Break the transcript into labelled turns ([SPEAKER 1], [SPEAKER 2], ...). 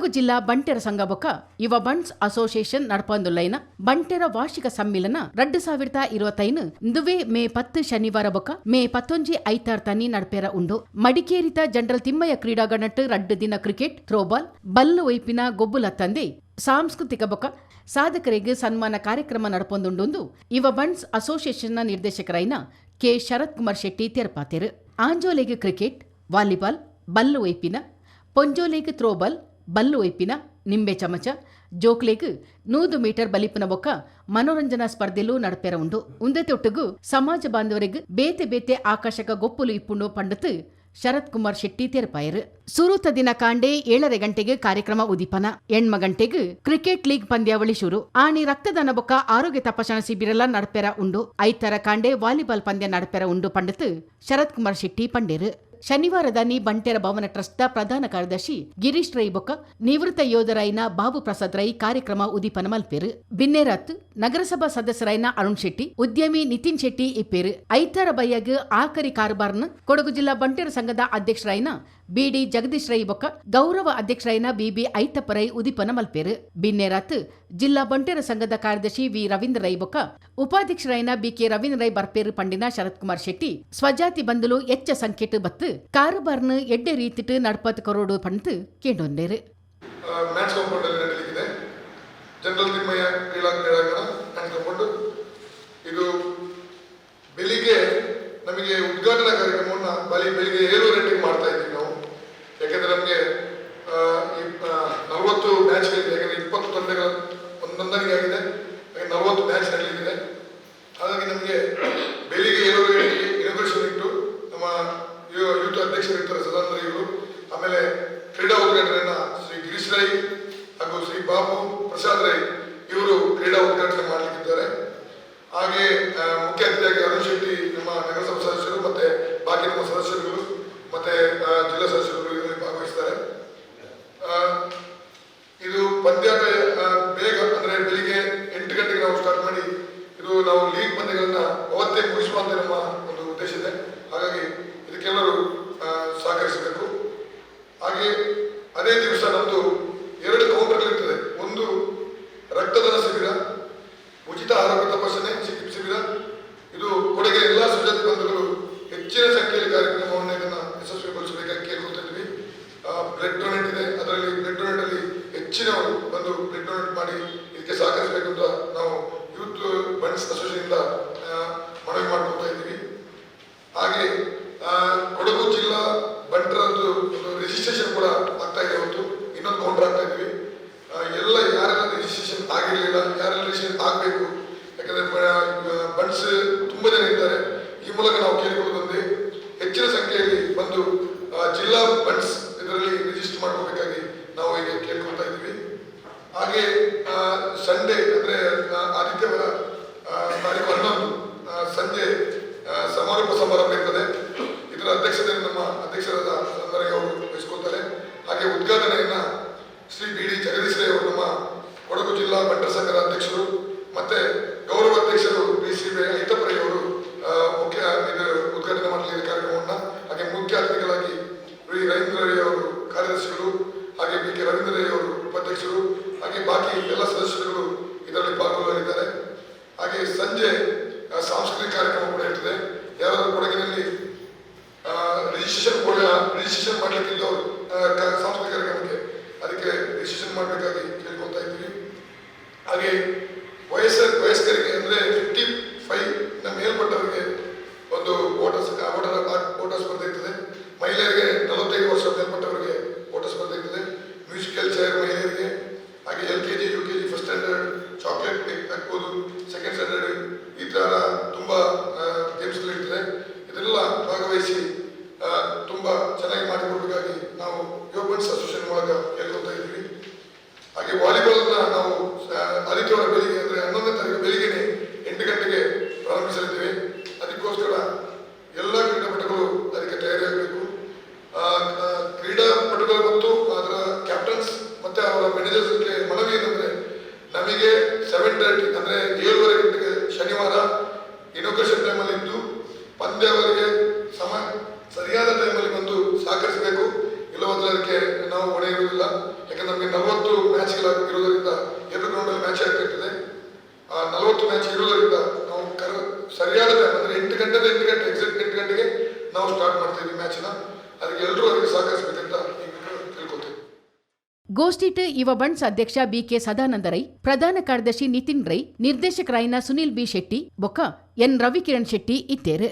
[SPEAKER 1] ಕೊಡಗು ಜಿಲ್ಲಾ ಬಂಟೆರ ಸಂಘ ಬೊಕ್ಕ ಯುವ ಬಂಟ್ಸ್ ಅಸೋಸಿಯೇಷನ್ ನಡಪಂದುಲ್ಲೈನ ಬಂಟೆರ ವಾರ್ಷಿಕ ಸಮ್ಮಿಲನ ರಡ್ಡು ಸಾವಿರದ ಇರುವತ್ತೈನು ದುವೆ ಮೇ ಪತ್ತು ಶನಿವಾರ ಬೊಕ್ಕ ಮೇ ಪತ್ತೊಂಜಿ ಐತಾರ್ ತನಿ ನಡಪೆರ ಉಂಡು. ಮಡಿಕೇರಿತ ಜನರಲ್ ತಿಮ್ಮಯ್ಯ ಕ್ರೀಡಾಗಣಟ್ ರಡ್ಡು ದಿನ ಕ್ರಿಕೆಟ್, ಥ್ರೋಬಾಲ್, ಬಲ್ಲು ವೈಪಿನ ಗೊಬ್ಬುಲ ತಂದೆ ಸಾಂಸ್ಕೃತಿಕ ಬೊಕ್ಕ ಸಾಧಕರಿಗೆ ಸನ್ಮಾನ ಕಾರ್ಯಕ್ರಮ ನಡಪೊಂದುಂಡು ಯುವ ಬಂಟ್ಸ್ ಅಸೋಸಿಯೇಷನ್ನ ನಿರ್ದೇಶಕರೈನ ಕೆ ಶರತ್ ಕುಮಾರ್ ಶೆಟ್ಟಿ ತೆರಪಾತೆರು. ಆಂಜೋಲೆಗೆ ಕ್ರಿಕೆಟ್, ವಾಲಿಬಾಲ್, ಬಲ್ಲು ವೈಪಿನ, ಪೊಂಜೋಲೆಗೆ ಥ್ರೋಬಾಲ್ ಬಲ್ಲು ವೈಪಿನ ನಿಂಬೆ ಚಮಚ ಜೋಕ್ಲೆಗ್ ನೂದು ಮೀಟರ್ ಬಲಿಪುನ ಬೊಕ್ಕ ಮನೋರಂಜನಾ ಸ್ಪರ್ಧೆಲು ನಡಪೆರ ಉಂಡು ಉಂದೆ ತೊಟ್ಟುಗು ಸಮಾಜ ಬಾಂಧವರಿಗೆ ಬೇತೆ ಬೇತೆ ಆಕರ್ಷಕ ಗೊಪ್ಪುಲು ಇಪ್ಪುಂಡು ಪಂಡತ್ ಶರತ್ ಕುಮಾರ್ ಶೆಟ್ಟಿ ತೆರಪಾಯರು. ಸುರೂತ ದಿನ ಕಾಂಡೆ ಏಳರೆ ಗಂಟೆಗೆ ಕಾರ್ಯಕ್ರಮ ಉದಿಪನ ಎಣ್ಮ ಗಂಟೆಗೆ ಕ್ರಿಕೆಟ್ ಲೀಗ್ ಪಂದ್ಯಾವಳಿ ಶುರು. ಆಣಿ ರಕ್ತದಾನ ಬೊಕ್ಕ ಆರೋಗ್ಯ ತಪಾಸಣಾ ಶಿಬಿರಲ ನಡಪೆರ ಉಂಡು. ಐತರ ಕಾಂಡೆ ವಾಲಿಬಾಲ್ ಪಂದ್ಯ ನಡಪೆರ ಉಂಡು ಪಂಡತ್ ಶರತ್ ಕುಮಾರ್ ಶೆಟ್ಟಿ ಪಂಡೇರು. ಶನಿವಾರದಾನಿ ಬಂಟೆರ ಭವನ ಟ್ರಸ್ಟ್ನ ಪ್ರಧಾನ ಕಾರ್ಯದರ್ಶಿ ಗಿರೀಶ್ ರೈ ಬೊಕ್ಕ ನಿವೃತ್ತ ಯೋಧರೈನ ಬಾಬು ಪ್ರಸಾದ್ ರೈ ಕಾರ್ಯಕ್ರಮ ಉದೀಪನ ಮಲ್ಪೇರು, ಬಿನ್ನೇರತ್ ನಗರಸಭಾ ಸದಸ್ಯರೈನ ಅರುಣ್ ಶೆಟ್ಟಿ, ಉದ್ಯಮಿ ನಿತಿನ್ ಶೆಟ್ಟಿ ಇಪ್ಪೇರು, ಐತಾರ ಬಯ್ಯಗ್ ಆಕರಿ ಕಾರ್ಬಾರ್ನ ಕೊಡಗು ಜಿಲ್ಲಾ ಬಂಟೆರ ಸಂಘದ ಅಧ್ಯಕ್ಷರೈನ ಬಿಡಿ ಜಗದೀಶ್ ರೈ ಬೊಕ್ಕ ಗೌರವ ಅಧ್ಯಕ್ಷರೈನ ಬಿಬಿ ಐತಪ್ಪರೈ ಉದಿಪನ ಮಲ್ಪೇರು. ಬಿನ್ನೇರಾತ್ ಜಿಲ್ಲಾ ಬಂಟೇರ ಸಂಘದ ಕಾರ್ಯದರ್ಶಿ ವಿ ರವೀಂದ್ರ ರೈ ಬೊಕ್ಕ ಉಪಾಧ್ಯಕ್ಷರೈನ ಬಿಕೆ ರವೀಂದ್ರ ರೈ ಬರ್ಪೇರು ಪಂಡಿನ ಶರತ್ ಕುಮಾರ್ ಶೆಟ್ಟಿ, ಸ್ವಜಾತಿ ಬಂದಲು ಎಚ್ಚ ಸಂಖ್ಯೆಟ್ ಬತ್ತು, ಕಾರುಬಾರ್ನ ಎಡ್ಡೆ ರೀತಿಟ್ ನಡ್ಪತ್ ಕರೋಡು ಪಂತ್ ಕೇಂಡೊಂದೇರು.
[SPEAKER 2] ಕ್ರೀಡಾಂಗಣ ಇದು ಬೆಳಿಗ್ಗೆ ನಮಗೆ ಉದ್ಘಾಟನಾ ಕಾರ್ಯಕ್ರಮವನ್ನು ಬಲಿ ಬೆಳಿಗ್ಗೆ ಏಳು ಗಂಟೆಗೆ ಮಾಡ್ತಾ ಇದ್ದೀವಿ ನಾವು ಯಾಕೆಂದ್ರೆ ನಮಗೆ ಈ ನಲವತ್ತು ಮ್ಯಾಚ್ಗಳಿದೆ ಯಾಕಂದ್ರೆ ಇಪ್ಪತ್ತು ತಂಡಗಳ ಒಂದೊಂದರಿಗೆ ಆಗಿದೆ ಹಾಗೆ ನಲವತ್ತು ಮ್ಯಾಚ್ ನಡೆಯಲಿದೆ ಹಾಗಾಗಿ ನಮಗೆ ಬೆಳಿಗ್ಗೆ ಏಳು ಗಂಟೆಗೆ ಇನಾಗ್ರೇಷನ್ ಇಟ್ಟು ನಮ್ಮ ಯು- ಯೂತ್ ಅಧ್ಯಕ್ಷರು ಇರ್ತಾರೆ ಸದಾನಂದ ಇವರು ಆಮೇಲೆ ಕ್ರೀಡಾ ಉದ್ಘಾಟನೆಯನ್ನ ಶ್ರೀ ಗಿರೀಶ್ ರೈ ಹಾಗೂ ಶ್ರೀ ಬಾಬು ಪ್ರಸಾದ್ ರೈ ಇವರು ಕ್ರೀಡಾ ಉದ್ಘಾಟನೆ ಮಾಡಲಿಕ್ಕಿದ್ದಾರೆ. ಹಾಗೆ ಮುಖ್ಯ ಅತಿಥಿಯಾಗಿ ಅರುಣ್ ಶೆಟ್ಟಿ ನಮ್ಮ ನಗರಸಭಾ ಸದಸ್ಯರು ಮತ್ತೆ ಬಾಕಿ ನಮ್ಮ ಸದಸ್ಯರುಗಳು ಮತ್ತೆ ಆ, ಜಿಲ್ಲಾ ಸದಸ್ಯರುಗಳು ಇದರಲ್ಲಿ ಭಾಗವಹಿಸ್ತಾರೆ ಆ, ಇದು ಪಂದ್ಯಾಟ ಆ, ಬೇಗ ಅಂದ್ರೆ ಬೆಳಿಗ್ಗೆ ಎಂಟು ಗಂಟೆಗೆ ನಾವು ಸ್ಟಾರ್ಟ್ ಮಾಡಿ ಇದು ನಾವು ಲೀಗ್ ಪಂದ್ಯಗಳನ್ನ ಅವತ್ತೇ ಮುಗಿಸುವಂತ ನಮ್ಮ ಒಂದು ಉದ್ದೇಶ ಇದೆ ಹಾಗಾಗಿ ಇದಕ್ಕೆಲ್ಲರೂ ಆ, ಸಹಕರಿಸಬೇಕು ಹಾಗೆ ಅದೇ ದಿವಸ ನಮ್ಮದು ಎರಡು ಕೌಂಟರ್ ಇರ್ತದೆ ಒಂದು ರಕ್ತದಾನ ಶಿಬಿರ ಉಚಿತ ಆರೋಗ್ಯ ತಪಾಸಣೆ ಶಿ- ಶಿಬಿರ ಇದು ಕೊಡಗಿನ ಎಲ್ಲಾ ಸುಜಾತಿ ಬಂಧುಗಳು ಹೆಚ್ಚಿನ ಸಂಖ್ಯೆಯಲ್ಲಿ ಕಾರ್ಯಕ್ರಮವನ್ನು ಇದನ್ನ ಯಶಸ್ವಿಗೊಳಿಸಬೇಕಾಗಿ ಕೇಳ್ಕೊತಾ ಇದ್ವಿ ಬ್ಲಡ್ ಡೊನೇಟ್ ಇದೆ ಅದರಲ್ಲಿ ಬ್ಲಡ್ ಡೊನೇಟ್ ಅಲ್ಲಿ ಹೆಚ್ಚಿನವರು ಬಂದು ಬ್ಲಡ್ ಡೊನೇಟ್ ಮಾಡಿ ಇದಕ್ಕೆ ಸಹಕರಿಸಬೇಕು ಅಂತ ನಾವು ಯೂತ್ ಬಂಡ್ಸ್ ಅಸೋಸಿಯೇಷನ್ ಮನವಿ ಮಾಡ್ಕೊತಾ ಇದ್ದೀವಿ. ಹಾಗೆ ಕೊಡಗು ಜಿಲ್ಲಾ ಬಂಟರದ್ದು ಒಂದು ರಿಜಿಸ್ಟ್ರೇಷನ್ ಕೂಡ ಆಗ್ತಾ ಇದೆ ಹೊತ್ತು. ಇನ್ನೊಂದು ಕೌಂಟರ್ ಆಗ್ತಾ ಇದ್ವಿ ಎಲ್ಲ ಯಾರೆಲ್ಲ ರಿಜಿಸ್ಟ್ರೇಷನ್ ಆಗಿರಲಿಲ್ಲ, ಯಾರೆಲ್ಲ ರಿಜಿಸ್ಟ್ರೇಷನ್ ಆಗಬೇಕು, ಯಾಕಂದ್ರೆ ಬಂಡ್ಸ್ ತುಂಬ ಜನ ಇದ್ದಾರೆ. ಈ ಮೂಲಕ ನಾವು ಕೇಳಿಕೊಳ್ಳುವುದೊಂದೇ ಹೆಚ್ಚಿನ ಸಂಖ್ಯೆಯಲ್ಲಿ ಬಂದು ಆ, ಜಿಲ್ಲಾ ಬಂಡ್ಸ್ ಇದರಲ್ಲಿ ರಿಜಿಸ್ಟರ್ ಮಾಡ್ಕೋಬೇಕಾಗಿ ನಾವು ಈಗ ಕೇಳ್ಕೊಳ್ತಾ ಇದ್ವಿ ಹಾಗೆ ಸಂಡೇ ಅಂದ್ರೆ ಆ, ಆದಿತ್ಯವಾರ ಆ, ತಾರೀಕು ಹನ್ನೊಂದು ಆ, ಸಂಜೆ ಆ, ಸಮಾರೋಪ ಸಮಾರಂಭ ಇರ್ತದೆ ಇದರ ಅಧ್ಯಕ್ಷತೆಯನ್ನು ನಮ್ಮ ಅಧ್ಯಕ್ಷರಾದ ಅವರು ವಹಿಸ್ಕೊಳ್ತಾರೆ. ಹಾಗೆ ಉದ್ಘಾಟನೆಯನ್ನ ಶ್ರೀ ಬಿ ಡಿ ಜಗದೀಶ್ ರೈ ಅವರು ನಮ್ಮ ಕೊಡಗು ಜಿಲ್ಲಾ ಬಂಟರ ಸಂಘದ ಅಧ್ಯಕ್ಷರು ಮತ್ತೆ ಗೌರವ ಅಧ್ಯಕ್ಷರು ಬಿ ಸಿ ಬಿ ಐತಪ್ರೈ ಅವರು ಮುಖ್ಯ ಇದು ಉದ್ಘಾಟನೆ ಮಾಡಲಿಕ್ಕೆ ಕಾರ್ಯಕ್ರಮವನ್ನ ಹಾಗೆ ಮುಖ್ಯ ಅತಿಥಿಗಳಾಗಿ ವಿ ರವೀಂದ್ರ ರೈ ಅವರು ಕಾರ್ಯದರ್ಶಿಗಳು, ಹಾಗೆ ಬಿ ಕೆ ರವೀಂದ್ರ ರೈ ಅವರು ಉಪಾಧ್ಯಕ್ಷರು, ಹಾಗೆ ಬಾಕಿ ಎಲ್ಲ ಸದಸ್ಯರುಗಳು ಇದರಲ್ಲಿ ಪಾಲ್ಗೊಳ್ಳಲಿದ್ದಾರೆ ಹಾಗೆ ಸಂಜೆ ಸಾಂಸ್ಕೃತಿಕ ಕಾರ್ಯಕ್ರಮ ಕೂಡ ಇರ್ತದೆ ಯಾರಾದರೂ ಕೊಡಗಿನಲ್ಲಿ ರಿಜಿಸ್ಟ್ರೇಷನ್ ಕೂಡ ಆ, ಸಾಂಸ್ಕೃತಿಕ ಕಾರ್ಯಕ್ರಮಕ್ಕೆ ಅದಕ್ಕೆ ರಿಜಿಸ್ಟ್ರೇಷನ್ ಮಾಡಬೇಕಾಗಿ ಕೇಳ್ಕೊತಾ ಇದ್ವಿ ಹಾಗೆ ವಯಸ್ಸ ವಯಸ್ಕರಿಗೆ ಅಂದ್ರೆ ಫಿಫ್ಟಿ ಫೈವ್ನ ಮೇಲ್ಪಟ್ಟವರಿಗೆ ಒಂದು ಓಟ ಸ- ಫೋಟೋಸ್ ಸ್ಪರ್ಧೆ ಇರ್ತದೆ. ಮಹಿಳೆಯರಿಗೆ ನಲವತ್ತೈದು ವರ್ಷ ಮೇಲ್ಪಟ್ಟವರಿಗೆ ಓಟ ಸ್ಪರ್ಧೆ ಇರ್ತದೆ. ಮ್ಯೂಸಿಕಲ್ ಚೇರ್ ಮಹಿಳೆಯರಿಗೆ ಹಾಗೆ L K G U K G first standard chocolate ಹಾಕ್ಬೋದು. ಸೆಕೆಂಡ್ ಸ್ಟ್ಯಾಂಡರ್ಡ್ ಈ ತರ ತುಂಬಾ ಗೇಮ್ಸ್ಗಳು ಇರ್ತದೆ ಇದೆಲ್ಲ ಭಾಗವಹಿಸಿ ತುಂಬಾ ಚೆನ್ನಾಗಿ ಮಾಡಿಕೊಡ್ಬೇಕಾಗಿ ನಾವು ಯೋಗನ್ಸ್ ಅಸೋಸಿಯೇಷನ್ ಮೂಲಕ ಕೇಳ್ಕೊತಾ ಇದ್ದೀವಿ. ಹಾಗೆ ವಾಲಿಬಾಲ್ನ ನಾವು ಆದಿತ್ಯವಾರ ಬೆಳಿಗ್ಗೆ ಅಂದ್ರೆ ಹನ್ನೊಂದನೇ ತಾರೀಕು ಬೆಳಿಗ್ಗೆನೆ ಎಂಟು ಗಂಟೆಗೆ ಪ್ರಾರಂಭಿಸಲಿದ್ದೇವೆ. ಅದಕ್ಕೋಸ್ಕರ ಎಲ್ಲ ಕ್ರೀಡಾಪಟುಗಳು ಅದಕ್ಕೆ ತಯಾರಿಯಾಗಬೇಕು ಕ್ರೀಡಾಪಟುಗಳು ಮತ್ತು ಅದರ ಕ್ಯಾಪ್ಟನ್ಸ್ ಮತ್ತೆ ಅವರ ಮ್ಯಾನೇಜರ್ಸ್ಗೆ ಮನವಿ ಏನಂದ್ರೆ, ನಮಗೆ ಸೆವೆನ್ ತರ್ಟಿ ಅಂದ್ರೆ ಏಳುವರೆ ಗಂಟೆಗೆ ಶನಿವಾರ ಇನೋಗ್ರೇಷನ್ ಟೈಮಲ್ಲಿ ಇದ್ದು ಪಂದ್ಯಾವಳಿಗೆ ಅದಕ್ಕೆ ನಾವು ಹೊಣೆ ಇರುವುದಿಲ್ಲ. ಯಾಕಂದ್ರೆ ನಮಗೆ ನಲವತ್ತು ಮ್ಯಾಚ್ಗಳ ಇರುವುದರಿಂದ ಎರಡು ಗ್ರೌಂಡಲ್ಲಿ ಮ್ಯಾಚ್ ಆಗ್ತಿರ್ತದೆ. ಆ ನಲವತ್ತು ಮ್ಯಾಚ್ ಇರುವುದರಿಂದ ನಾವು ಕರ, ಸರಿಯಾದ ಟೈಮ್ ಅಂದರೆ ಎಂಟು ಗಂಟೆದ ಎಂಟು ಗಂಟೆ ಎಕ್ಸಾಕ್ಟ್ ಎಂಟು ಗಂಟೆಗೆ ನಾವು ಸ್ಟಾರ್ಟ್ ಮಾಡ್ತೀವಿ ಮ್ಯಾಚ್ನ ಅದಕ್ಕೆ ಎಲ್ಲರೂ ಅದಕ್ಕೆ ಸಹಕರಿಸಬೇಕಂತ ತಿಳ್ಕೊತೀವಿ
[SPEAKER 1] ಗೋಷ್ಠಿಟ್ ಯುವ ಬಂಡ್ಸ್ ಅಧ್ಯಕ್ಷ ಬಿಕೆ ಸದಾನಂದ ರೈ, ಪ್ರಧಾನ ಕಾರ್ಯದರ್ಶಿ ನಿತಿನ್ ರೈ ನಿರ್ದೇಶಕರಾಯಿನ ಸುನಿಲ್ ಬಿ ಶೆಟ್ಟಿ, ಬೊಕ್ಕ ಎನ್ ರವಿಕಿರಣ್ ಶೆಟ್ಟಿ ಇತ್ತೇರು.